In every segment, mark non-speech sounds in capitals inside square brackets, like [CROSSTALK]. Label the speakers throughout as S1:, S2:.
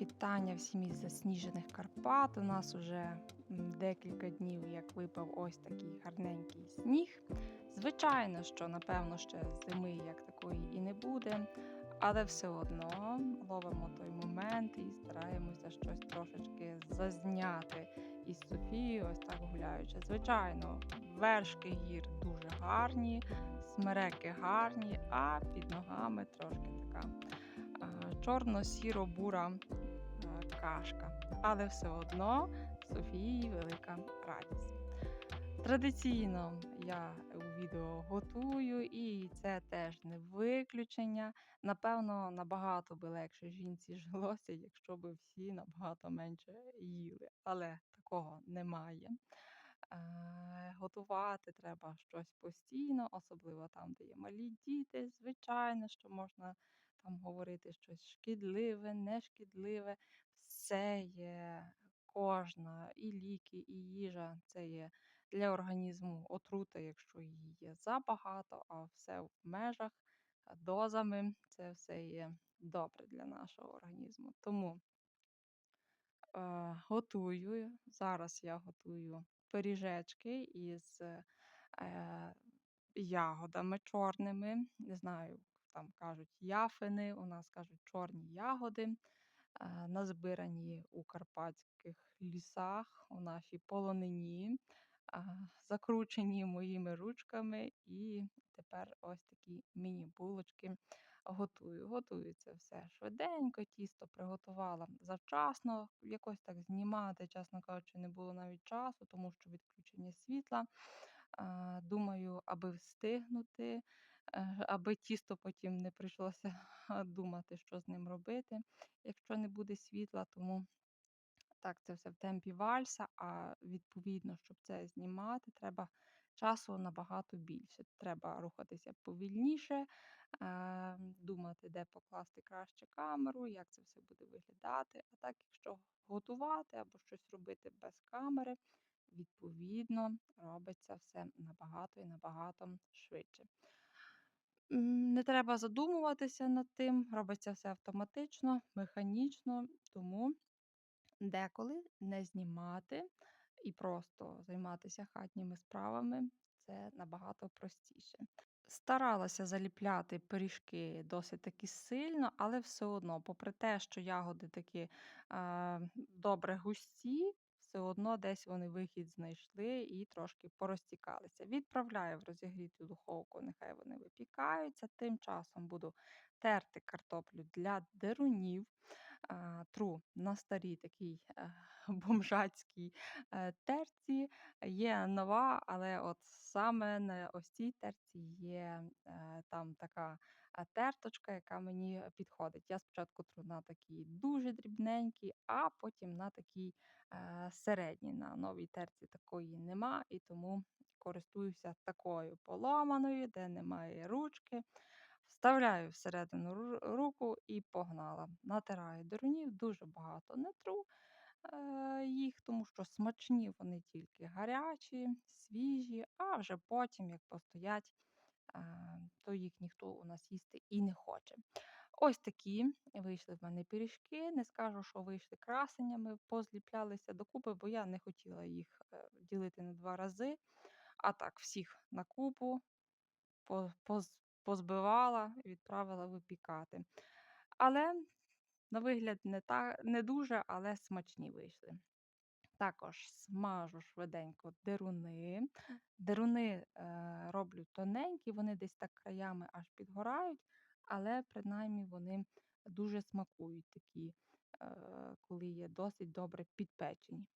S1: вітання всім із засніжених Карпат. У нас уже декілька днів, як випав ось такий гарненький сніг. Звичайно, що напевно ще зими як такої і не буде, але все одно ловимо той момент і стараємося щось трошечки зазняти із Софією, ось так гуляючи. Звичайно, вершки гір дуже гарні, смереки гарні, а під ногами трошки така чорно-сіро-бура а, кашка. Але все одно Софії велика радість. Традиційно я у відео готую, і це теж не виключення. Напевно, набагато би легше жінці жилося, якщо б всі набагато менше їли. Але такого немає. Е, готувати треба щось постійно, особливо там, де є малі діти. Звичайно, що можна там говорити щось шкідливе, нешкідливе. Все є кожна, і ліки, і їжа. Це є для організму отрута, якщо її є забагато, а все в межах дозами. Це все є добре для нашого організму. Тому е, готую. Зараз я готую пиріжечки із е, ягодами чорними. Не знаю, там кажуть яфини, у нас кажуть чорні ягоди, назбирані у карпатських лісах, у нашій полонині, закручені моїми ручками. І тепер ось такі міні-булочки готую. Це все швиденько, тісто приготувала завчасно. Якось так знімати, чесно кажучи, не було навіть часу, тому що відключення світла. Думаю, аби встигнути, аби тісто потім не прийшлося [LAUGHS] думати, що з ним робити, якщо не буде світла. Тому так, це все в темпі вальса, а відповідно, щоб це знімати, треба часу набагато більше. Треба рухатися повільніше, е, думати, де покласти краще камеру, як це все буде виглядати. А так, якщо готувати або щось робити без камери, відповідно, робиться все набагато і набагато швидше. Не треба задумуватися над тим, робиться все автоматично, механічно, тому деколи не знімати і просто займатися хатніми справами це набагато простіше. Старалася заліпляти пиріжки досить таки сильно, але все одно, попри те, що ягоди такі е, добре густі, все одно десь вони вихід знайшли і трошки порозтікалися. Відправляю в розігріту духовку, нехай вони випікаються. Тим часом буду терти картоплю для дерунів тру на старій такій е, [LAUGHS] бомжацькій е, терці. Є нова, але от саме на ось цій терці є е, там така терточка, яка мені підходить. Я спочатку тру на такій дуже дрібненькій, а потім на такій е, середній. На новій терці такої нема, і тому користуюся такою поломаною, де немає ручки. Вставляю всередину руку і погнала. Натираю дерунів, дуже багато не тру е, їх, тому що смачні вони тільки гарячі, свіжі, а вже потім, як постоять, е, то їх ніхто у нас їсти і не хоче. Ось такі вийшли в мене пиріжки. Не скажу, що вийшли красеннями, позліплялися докупи, бо я не хотіла їх е, ділити на два рази. А так, всіх на купу позбивала і відправила випікати. Але на вигляд не, та, не дуже, але смачні вийшли. Також смажу швиденько деруни. Деруни е, роблю тоненькі, вони десь так краями аж підгорають, але принаймні вони дуже смакують такі, е, коли є досить добре підпечені.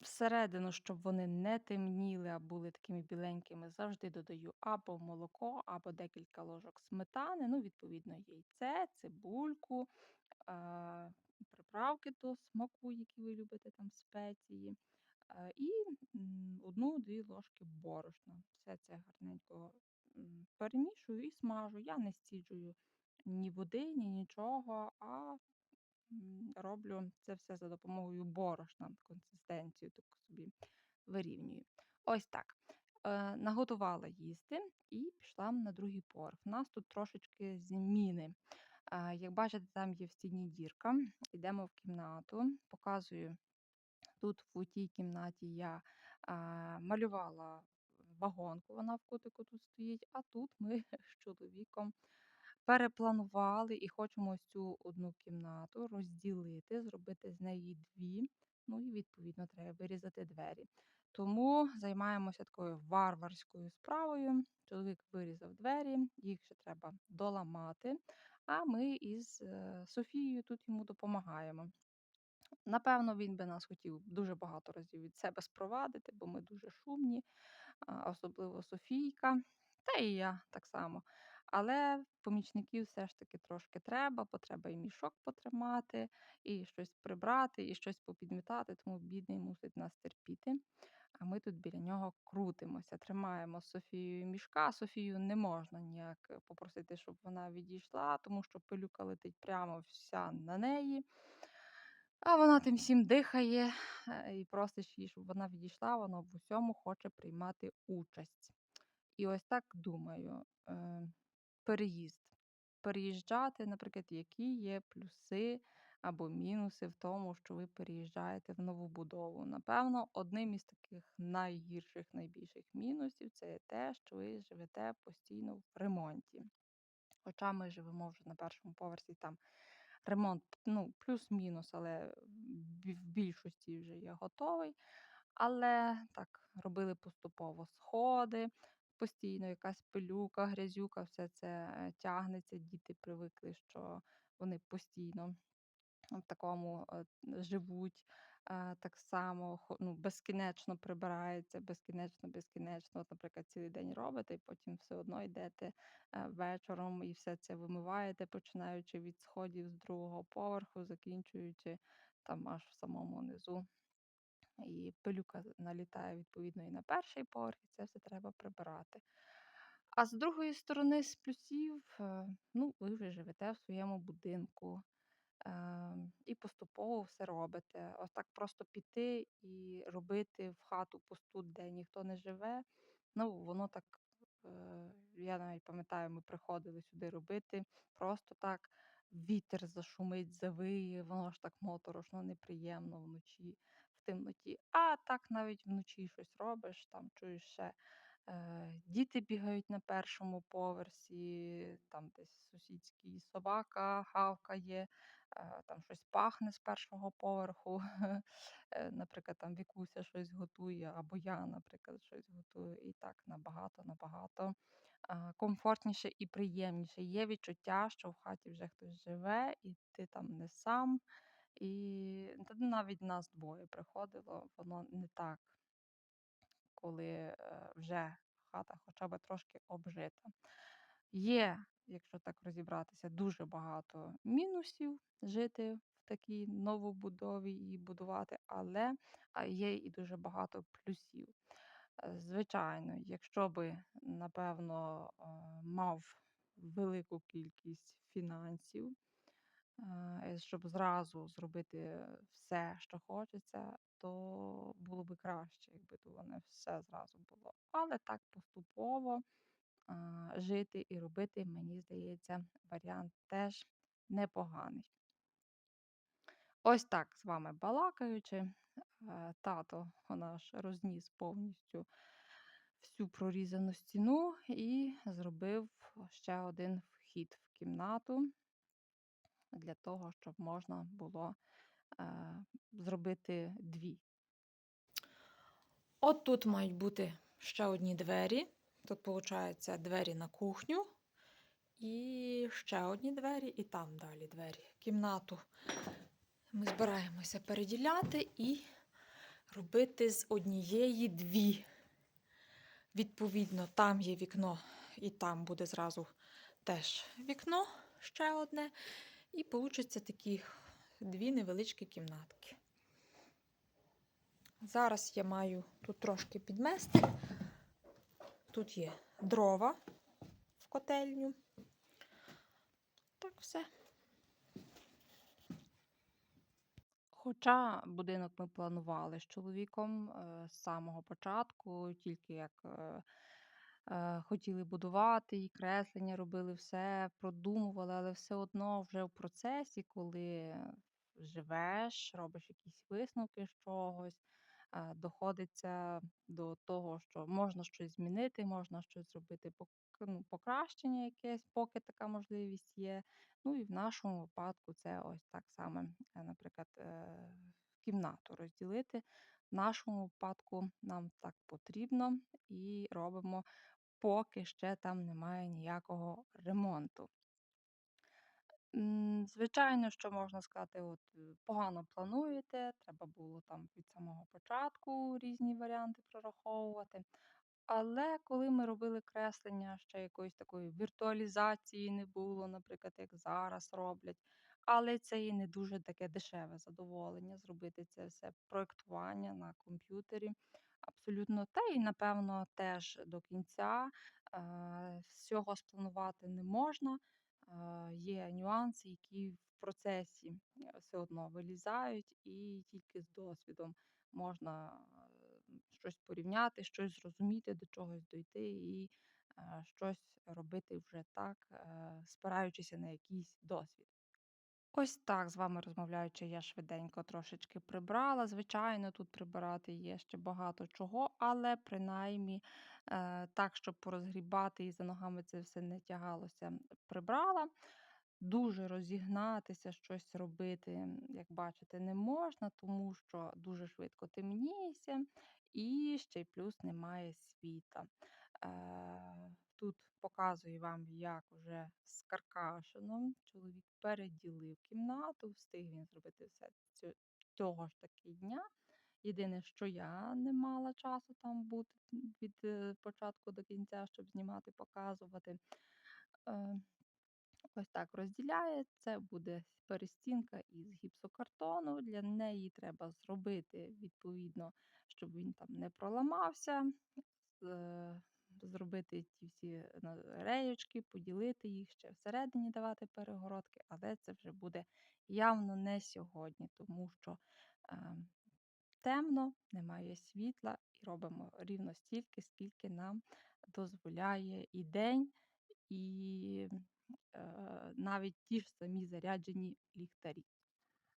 S1: Всередину, щоб вони не темніли, а були такими біленькими, завжди додаю або молоко, або декілька ложок сметани, ну, відповідно, яйце, цибульку, е, приправки до смаку, які ви любите, там спеції, е, і одну-дві ложки борошна. Все це гарненько перемішую і смажу. Я не стіджую ні води, ні нічого, а роблю це все за допомогою борошна, консистенцію таку собі вирівнюю. Ось так. Е, наготувала їсти і пішла на другий поверх. У нас тут трошечки зміни. Як бачите, там є в стіні дірка. Йдемо в кімнату, показую. Тут в тій кімнаті я малювала вагонку, вона в кутику тут стоїть, а тут ми [LAUGHS] з чоловіком перепланували і хочемо ось цю одну кімнату розділити, зробити з неї дві. Ну і відповідно треба вирізати двері. Тому займаємося такою варварською справою. Чоловік вирізав двері, їх ще треба доламати. А ми із е, Софією тут йому допомагаємо. Напевно, він би нас хотів дуже багато разів від себе спровадити, бо ми дуже шумні, особливо Софійка, та і я так само. Але помічників все ж таки трошки треба, бо треба і мішок потримати, і щось прибрати, і щось попідмітати, тому бідний мусить нас терпіти. А ми тут біля нього крутимося, тримаємо з Софією мішка. Софію не можна ніяк е, попросити, щоб вона відійшла, тому що пилюка летить прямо вся на неї. А вона тим всім дихає е, і просиш її, щоб вона відійшла, вона в усьому хоче приймати участь. І ось так думаю, е, переїзд. Переїжджати, наприклад, які є плюси або мінуси в тому, що ви переїжджаєте в нову будову. Напевно, одним із таких найгірших, найбільших мінусів це те, що ви живете постійно в ремонті. Хоча ми живемо вже на першому поверсі, там ремонт ну, плюс-мінус, але в більшості вже є готовий. Але так, робили поступово сходи, постійно якась пилюка, грязюка, все це е, тягнеться. Діти привикли, що вони постійно в такому живуть. Так само ну, безкінечно прибирається, безкінечно, безкінечно. От, наприклад, цілий день робите, і потім все одно йдете е, вечором і все це вимиваєте, починаючи від сходів з другого поверху, закінчуючи там аж в самому низу. І пилюка налітає відповідно і на перший поверх, і це все треба прибирати. А з другої сторони, з плюсів, е, ну, ви вже живете в своєму будинку і поступово все робите. Ось так просто піти і робити в хату пусту, де ніхто не живе. Ну, воно так, е, я навіть пам'ятаю, ми приходили сюди робити, просто так вітер зашумить, завиє, воно ж так моторошно, неприємно вночі, в темноті. А так навіть вночі щось робиш, там чуєш ще. Е, діти бігають на першому поверсі, там десь сусідський собака гавкає, е, там щось пахне з першого поверху. [LAUGHS] Е, Наприклад, там Вікуся щось готує, або я, наприклад, щось готую. І так набагато, набагато комфортніше і приємніше. Є відчуття, що в хаті вже хтось живе, і ти там не сам. І навіть нас двоє приходило, воно не так коли е, вже хата хоча б трошки обжита. Є, якщо так розібратися, дуже багато мінусів жити в такій новобудові і будувати, але є і дуже багато плюсів. Е, Звичайно, якщо би, напевно, е, мав велику кількість фінансів, щоб зразу зробити все, що хочеться, то було би краще, якби то воно все зразу було. Але так поступово а, жити і робити, мені здається, варіант теж непоганий. Ось так з вами балакаючи, е, тато наш розніс повністю всю прорізану стіну і зробив ще один вхід в кімнату для того, щоб можна було зробити дві.
S2: От тут мають бути ще одні двері. Тут, виходить, двері на кухню. І ще одні двері, і там далі двері. Кімнату ми збираємося переділяти і робити з однієї дві. Відповідно, там є вікно, і там буде зразу теж вікно ще одне. І получаться такі дві невеличкі кімнатки. Зараз я маю тут трошки підмести. Тут є дрова в котельню. Так все.
S1: Хоча будинок ми планували з чоловіком е, з самого початку, тільки як е, хотіли будувати, і креслення робили, все продумували, але все одно вже в процесі, коли живеш, робиш якісь висновки з чогось, е, доходиться до того, що можна щось змінити, можна щось зробити ну, покращення якесь, поки така можливість є. Ну і в нашому випадку це ось так само, е, наприклад, е, кімнату розділити. В нашому випадку нам так потрібно і робимо, поки ще там немає ніякого ремонту. Звичайно, що можна сказати, от е, погано плануєте, треба було там від самого початку різні варіанти прораховувати. Але коли ми робили креслення, ще якоїсь такої віртуалізації не було, наприклад, як зараз роблять. Але це і не дуже таке дешеве задоволення зробити це все проєктування на комп'ютері. Абсолютно, та і напевно теж до кінця е, всього спланувати не можна. Е, Є нюанси, які в процесі е, все одно вилізають, і тільки з досвідом можна щось порівняти, щось зрозуміти, до чогось дойти і щось робити вже так, спираючися на якийсь досвід. Ось так, з вами розмовляючи, я швиденько трошечки прибрала. Звичайно, тут прибирати є ще багато чого, але принаймні е, так, щоб порозгрібати і за ногами це все не тягалося, прибрала. Дуже розігнатися, щось робити, як бачите, не можна, тому що дуже швидко темніється, і ще й плюс немає світла. Е, Тут показую вам, як уже з Каркашином чоловік переділив кімнату, встиг він зробити все цього ж таки дня. Єдине, що я не мала часу там бути від е, початку до кінця, щоб знімати, показувати. Ось так розділяє. Це буде перестінка із гіпсокартону. Для неї треба зробити відповідно, щоб він там не проламався. Зробити ті всі реєчки, поділити їх ще всередині давати перегородки, але це вже буде явно не сьогодні, тому що е, темно, немає світла, і робимо рівно стільки, скільки нам дозволяє і день, і навіть ті ж самі заряджені ліхтарі.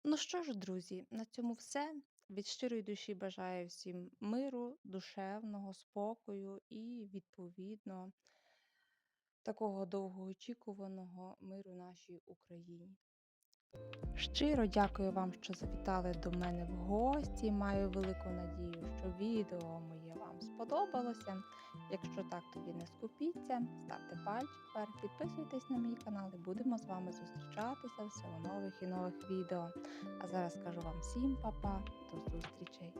S1: Ну що ж, друзі, на цьому все. Від щирої душі бажаю всім миру, душевного, спокою і, відповідно, такого довгоочікуваного миру нашій Україні. Щиро дякую вам, що завітали до мене в гості. Маю велику надію, що відео моє вам сподобалося. Якщо так, тоді не скупіться, ставте пальчик вверх, підписуйтесь на мій канал і будемо з вами зустрічатися все у нових і нових відео. А зараз кажу вам всім па-па, до зустрічі!